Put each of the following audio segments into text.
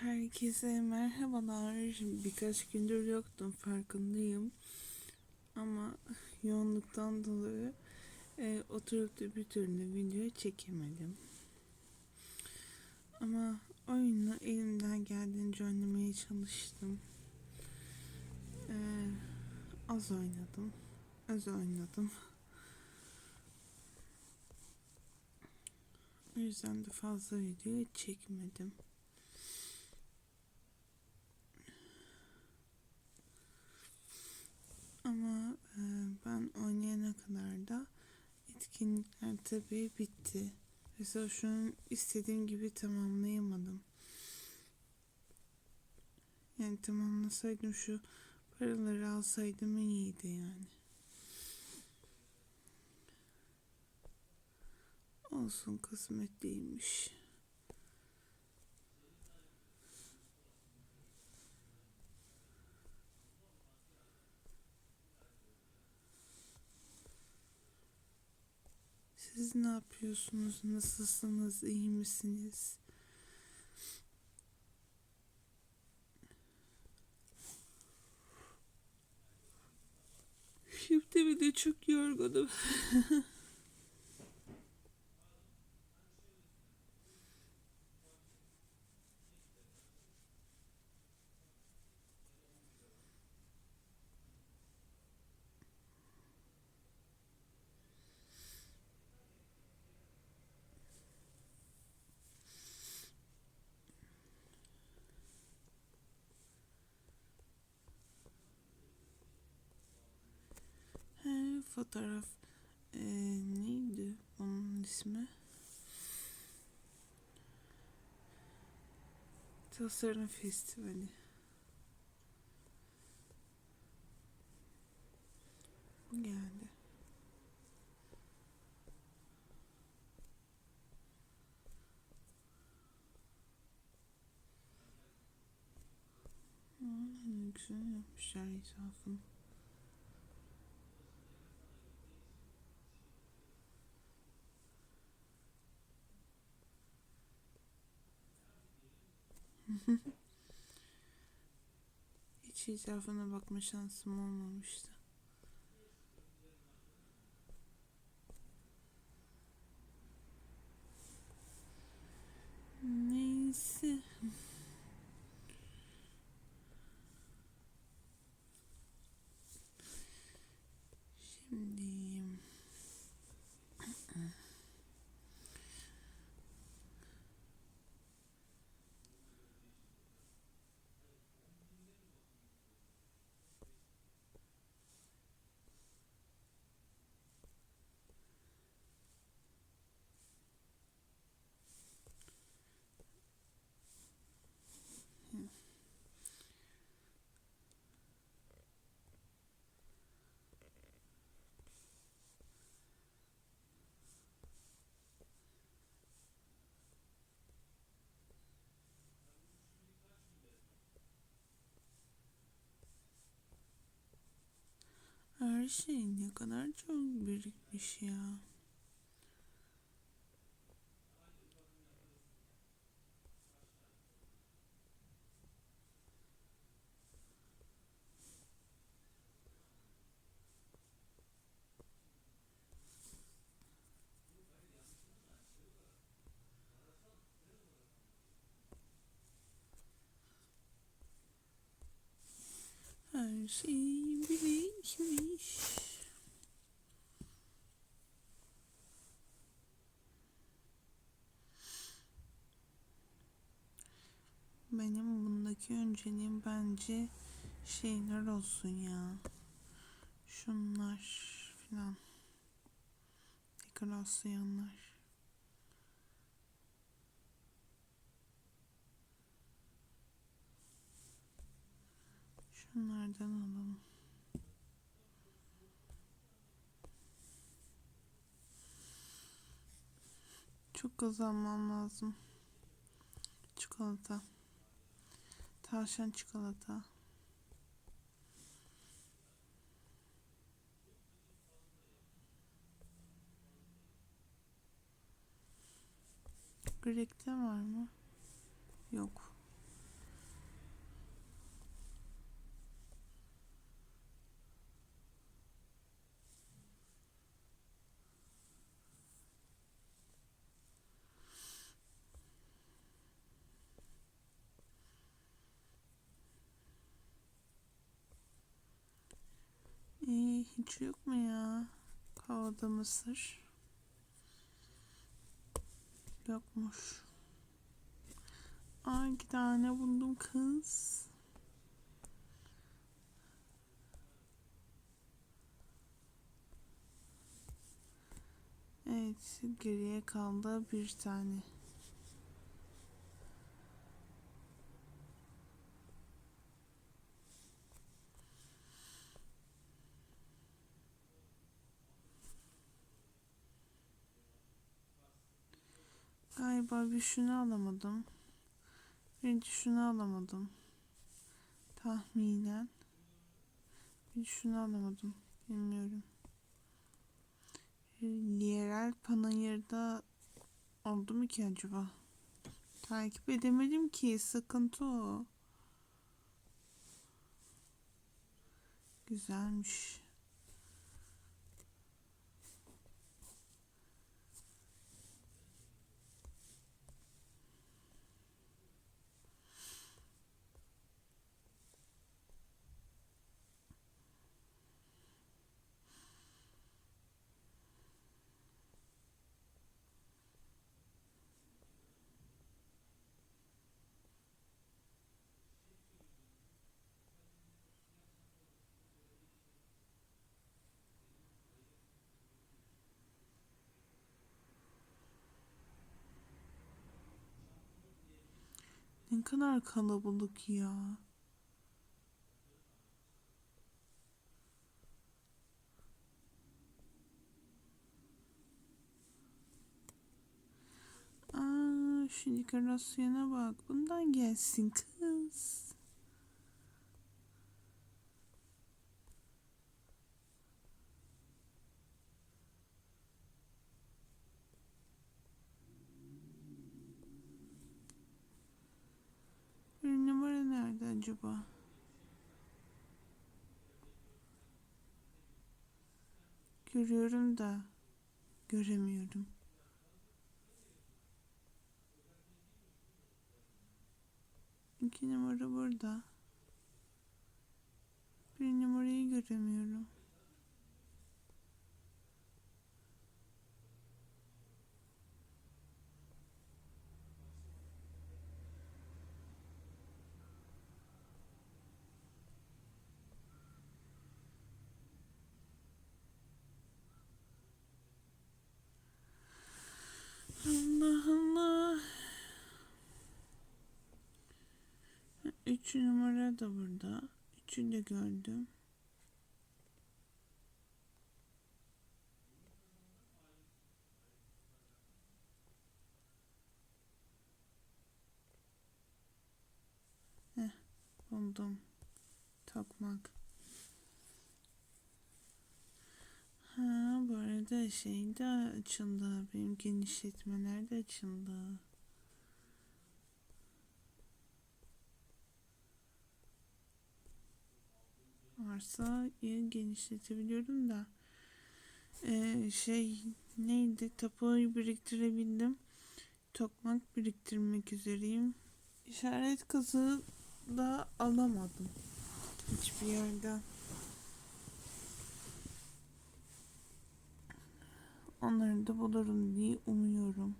Herkese merhabalar. Birkaç gündür yoktum farkındayım. Ama yoğunluktan dolayı e, oturup da bir türlü video çekemedim. Ama oyunu elimden geldiğince oynamaya çalıştım. E, az oynadım. Az oynadım. O yüzden de fazla video çekmedim. Ama e, ben oynayana kadar da etkinlikler tabii bitti. Mesela şunu istediğim gibi tamamlayamadım. Yani tamamlasaydım şu paraları alsaydım iyiydi yani. Olsun kısmet değilmiş. Siz ne yapıyorsunuz? Nasılsınız? İyi misiniz? Şimdi bir de çok yorgunum. He, fotoğraf ee, neydi onun ismi? Tasarım Festivali. Bu geldi. Hmm, güzel yapmışlar etrafını. Hiç etrafına bakma şansım olmamıştı. Neyse. Şimdi her şey ne kadar çok birikmiş ya. Her şey Benim bundaki önceliğim bence şeyler olsun ya. Şunlar filan. Dekorasyonlar. Şunlardan alalım. Çok kazanmam lazım. Çikolata. Tavşan çikolata. Grek'te var mı? Yok. İyi, hiç yok mu ya? Havada mısır. Yokmuş. Aa iki tane buldum kız. Evet geriye kaldı bir tane. Galiba bir şunu alamadım. Birinci şunu alamadım. Tahminen. Bir şunu alamadım. Bilmiyorum. Yerel panayırda oldu mu ki acaba? Takip edemedim ki. Sıkıntı o. Güzelmiş. Ne kadar kalabalık ya. Aa, şu dekorasyona bak. Bundan gelsin kız. Bir numara nerede acaba? Görüyorum da göremiyorum. İki numara burada. Bir numarayı göremiyorum. 3 numara da burada. 3'ü de gördüm. Heh, buldum. Tokmak. Ha, bu arada şey de açıldı. Benim genişletmeler de açıldı. Arsayı genişletebiliyorum da. Ee, şey neydi? Tapuyu biriktirebildim. Tokmak biriktirmek üzereyim. İşaret kazığı da alamadım. Hiçbir yerden. Onları da bulurum diye umuyorum.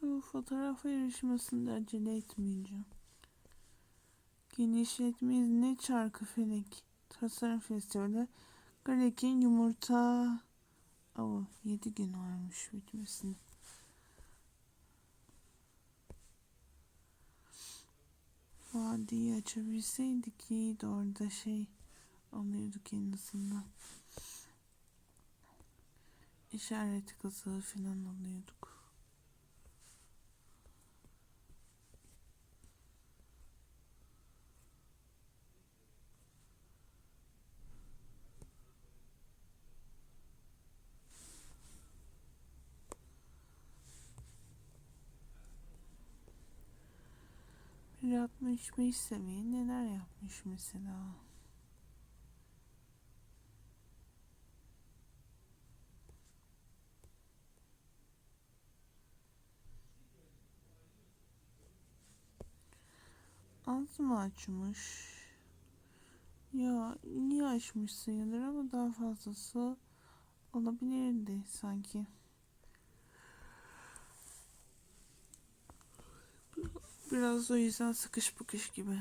Şu fotoğraf yarışmasında acele etmeyeceğim. Genişletme izni çarkı felek. Tasarım festivali. Grek'in yumurta avı. 7 gün varmış bitmesine. Vadiyi açabilseydik iyiydi orada şey alıyorduk en azından. İşaret kazığı falan alıyorduk. 1.65 seviye neler yapmış mesela? Az mı açmış? Ya niye açmış sayılır ama daha fazlası olabilirdi sanki. Biraz o yüzden sıkış bıkış gibi. Ne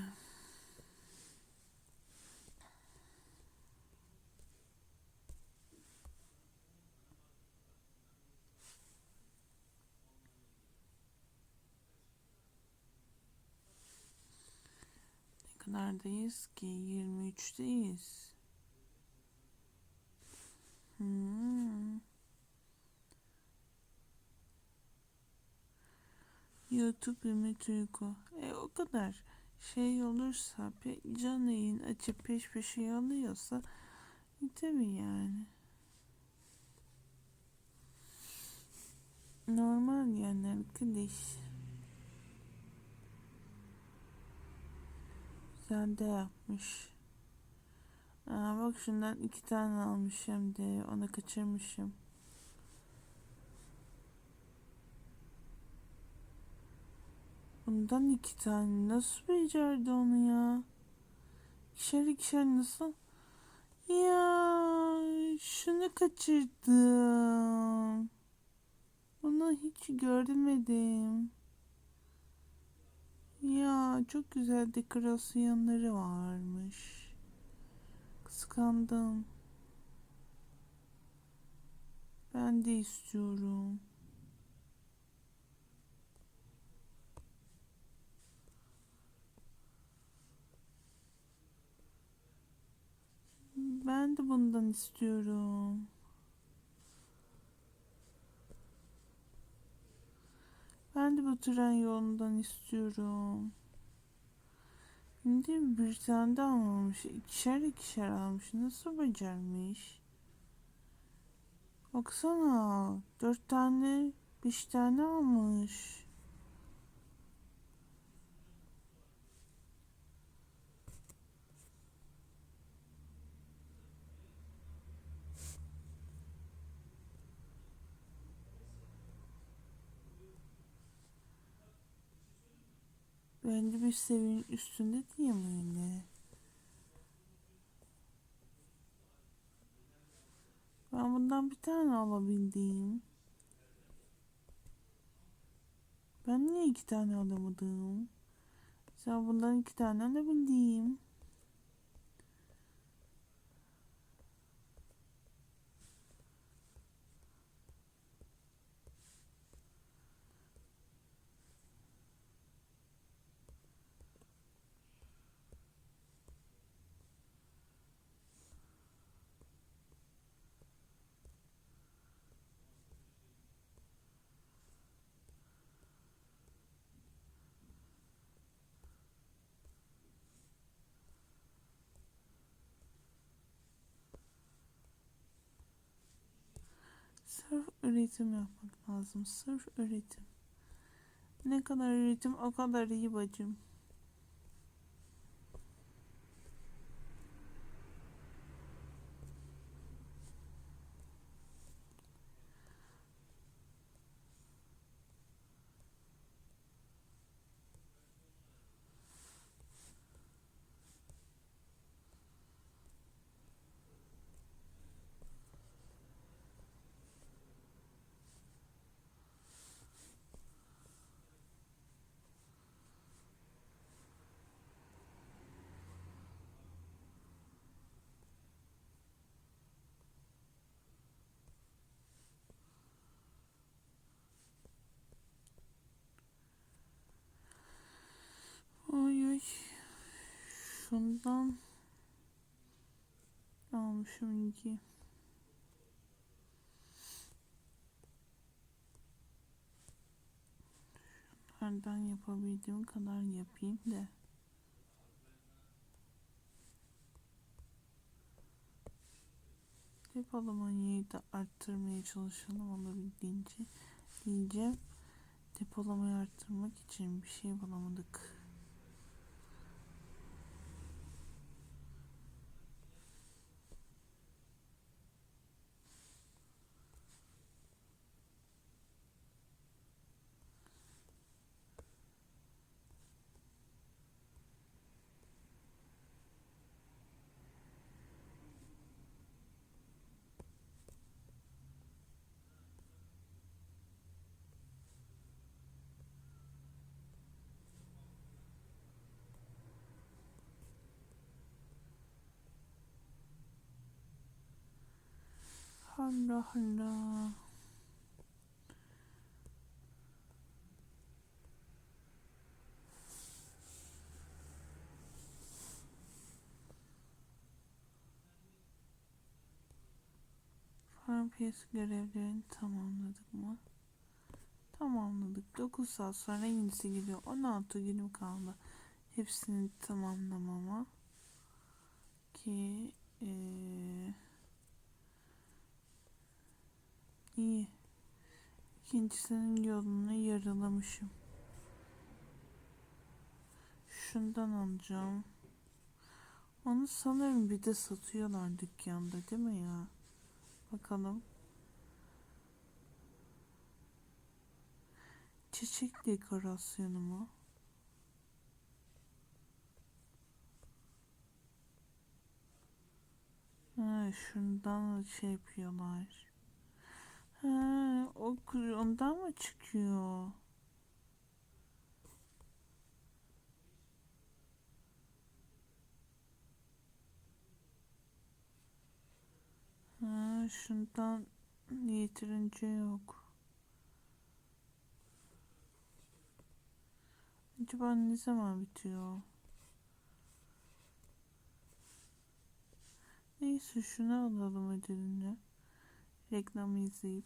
kadardayız ki? 23'teyiz. Hmm. YouTube Ümit Uyku. E o kadar şey olursa, pe- canlı yayın açıp peş peşe alıyorsa e, tabii yani. Normal yani arkadaş. Güzel de yapmış. Aa, bak şundan iki tane almış hem de onu kaçırmışım. Bundan iki tane nasıl becerdi onu ya? İkişer ikişer nasıl? Ya şunu kaçırdım. Bunu hiç görmedim. Ya çok güzel dekorasyonları varmış. Kıskandım. Ben de istiyorum. Ben de bundan istiyorum. Ben de bu tren yolundan istiyorum. Şimdi bir tane de almamış. İkişer ikişer almış. Nasıl becermiş? Baksana. Dört tane, beş tane almış. Bence bir seviyenin üstünde değil mi öyle? Ben bundan bir tane alabildim. Ben niye iki tane alamadım? Sen bundan iki tane alabildim. Sırf üretim yapmak lazım. Sırf üretim. Ne kadar üretim o kadar iyi bacım. Şundan almışım iki. Şunlardan yapabildiğim kadar yapayım da. Depolamayı da arttırmaya çalışalım olabildiğince diyeceğim. Depolamayı arttırmak için bir şey bulamadık. Allah Allah. Farmpiyesi görevlerini tamamladık mı? Tamamladık. 9 saat sonra yenisi geliyor. 16 günüm kaldı. Hepsini tamamlamama. Ki eee iyi. İkincisinin yolunu yaralamışım. Şundan alacağım. Onu sanırım bir de satıyorlar dükkanda değil mi ya? Bakalım. Çiçek dekorasyonu mu? Ha, şundan şey yapıyorlar. Ha, o ondan mı çıkıyor? Ha, şundan yeterince yok. Acaba ne zaman bitiyor? Neyse şunu alalım ödülünü. Reklamı izleyip.